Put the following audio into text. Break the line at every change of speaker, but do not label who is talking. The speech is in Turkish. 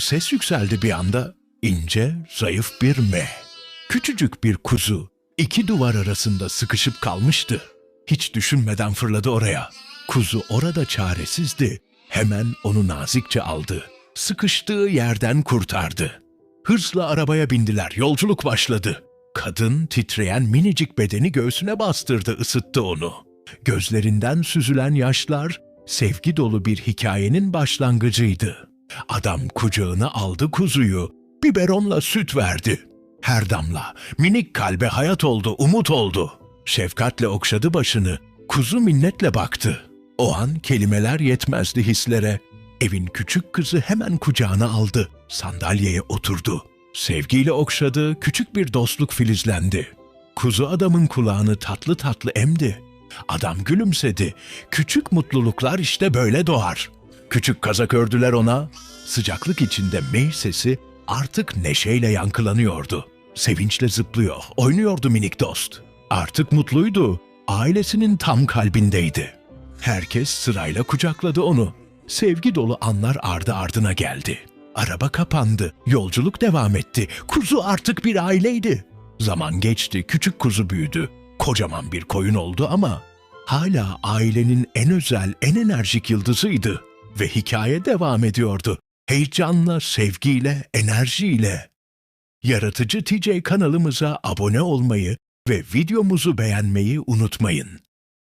Ses yükseldi bir anda. İnce, zayıf bir me. Küçücük bir kuzu iki duvar arasında sıkışıp kalmıştı. Hiç düşünmeden fırladı oraya. Kuzu orada çaresizdi. Hemen onu nazikçe aldı. Sıkıştığı yerden kurtardı. Hırsla arabaya bindiler. Yolculuk başladı. Kadın titreyen minicik bedeni göğsüne bastırdı, ısıttı onu. Gözlerinden süzülen yaşlar sevgi dolu bir hikayenin başlangıcıydı. Adam kucağına aldı kuzuyu, biberonla süt verdi. Her damla minik kalbe hayat oldu, umut oldu. Şefkatle okşadı başını, kuzu minnetle baktı. O an kelimeler yetmezdi hislere. Evin küçük kızı hemen kucağına aldı, sandalyeye oturdu. Sevgiyle okşadı, küçük bir dostluk filizlendi. Kuzu adamın kulağını tatlı tatlı emdi. Adam gülümsedi. Küçük mutluluklar işte böyle doğar. Küçük kazak ördüler ona. Sıcaklık içinde mey sesi artık neşeyle yankılanıyordu. Sevinçle zıplıyor, oynuyordu minik dost. Artık mutluydu. Ailesinin tam kalbindeydi. Herkes sırayla kucakladı onu. Sevgi dolu anlar ardı ardına geldi. Araba kapandı, yolculuk devam etti. Kuzu artık bir aileydi. Zaman geçti, küçük kuzu büyüdü. Kocaman bir koyun oldu ama hala ailenin en özel, en enerjik yıldızıydı. Ve hikaye devam ediyordu. Heyecanla, sevgiyle, enerjiyle. Yaratıcı TJ kanalımıza abone olmayı ve videomuzu beğenmeyi unutmayın.